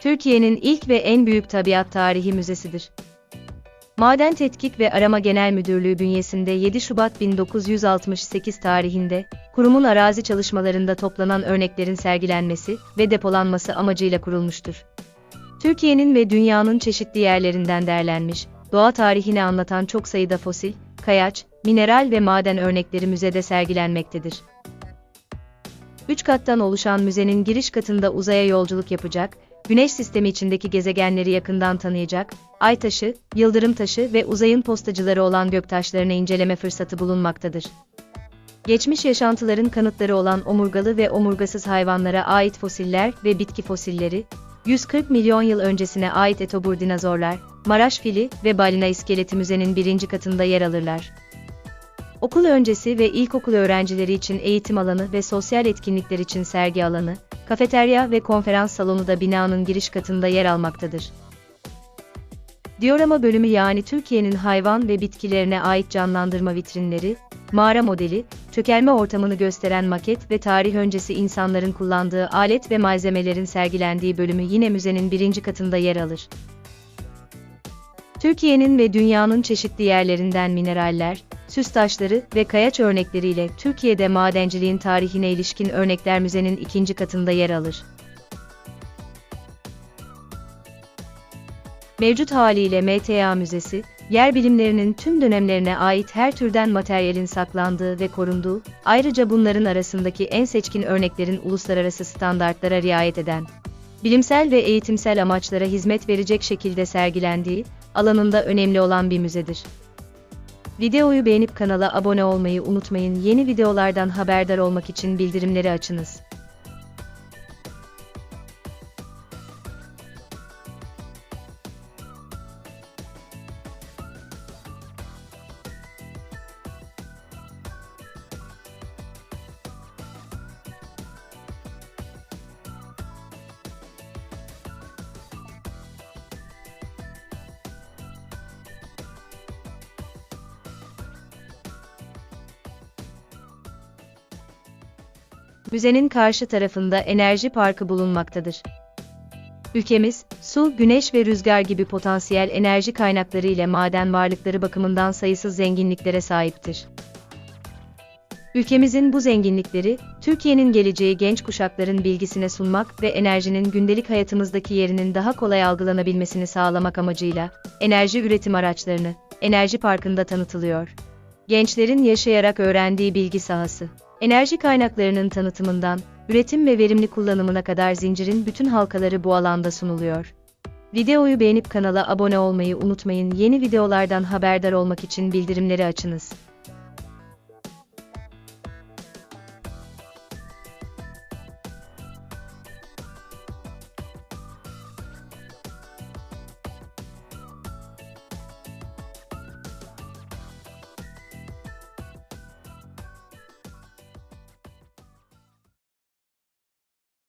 Türkiye'nin ilk ve en büyük tabiat tarihi müzesidir. Maden Tetkik ve Arama Genel Müdürlüğü bünyesinde 7 Şubat 1968 tarihinde, kurumun arazi çalışmalarında toplanan örneklerin sergilenmesi ve depolanması amacıyla kurulmuştur. Türkiye'nin ve dünyanın çeşitli yerlerinden derlenmiş, doğa tarihini anlatan çok sayıda fosil, kayaç, mineral ve maden örnekleri müzede sergilenmektedir. Üç kattan oluşan müzenin giriş katında uzaya yolculuk yapacak, Güneş sistemi içindeki gezegenleri yakından tanıyacak, ay taşı, yıldırım taşı ve uzayın postacıları olan göktaşlarını inceleme fırsatı bulunmaktadır. Geçmiş yaşantıların kanıtları olan omurgalı ve omurgasız hayvanlara ait fosiller ve bitki fosilleri, 140 milyon yıl öncesine ait etobur dinozorlar, Maraş fili ve balina iskeleti müzenin birinci katında yer alırlar. Okul öncesi ve ilkokul öğrencileri için eğitim alanı ve sosyal etkinlikler için sergi alanı, kafeterya ve konferans salonu da binanın giriş katında yer almaktadır. Diorama bölümü yani Türkiye'nin hayvan ve bitkilerine ait canlandırma vitrinleri, mağara modeli, çökelme ortamını gösteren maket ve tarih öncesi insanların kullandığı alet ve malzemelerin sergilendiği bölümü yine müzenin birinci katında yer alır. Türkiye'nin ve dünyanın çeşitli yerlerinden mineraller, süs taşları ve kayaç örnekleriyle Türkiye'de madenciliğin tarihine ilişkin örnekler müzenin ikinci katında yer alır. Mevcut haliyle MTA Müzesi, yer bilimlerinin tüm dönemlerine ait her türden materyalin saklandığı ve korunduğu, ayrıca bunların arasındaki en seçkin örneklerin uluslararası standartlara riayet eden, bilimsel ve eğitimsel amaçlara hizmet verecek şekilde sergilendiği, alanında önemli olan bir müzedir. Videoyu beğenip kanala abone olmayı unutmayın. Yeni videolardan haberdar olmak için bildirimleri açınız. Müzenin karşı tarafında enerji parkı bulunmaktadır. Ülkemiz, su, güneş ve rüzgar gibi potansiyel enerji kaynakları ile maden varlıkları bakımından sayısız zenginliklere sahiptir. Ülkemizin bu zenginlikleri, Türkiye'nin geleceği genç kuşakların bilgisine sunmak ve enerjinin gündelik hayatımızdaki yerinin daha kolay algılanabilmesini sağlamak amacıyla, enerji üretim araçlarını, Enerji Parkı'nda tanıtılıyor. Gençlerin yaşayarak öğrendiği bilgi sahası. Enerji kaynaklarının tanıtımından, üretim ve verimli kullanımına kadar zincirin bütün halkaları bu alanda sunuluyor. Videoyu beğenip kanala abone olmayı unutmayın. Yeni videolardan haberdar olmak için bildirimleri açınız.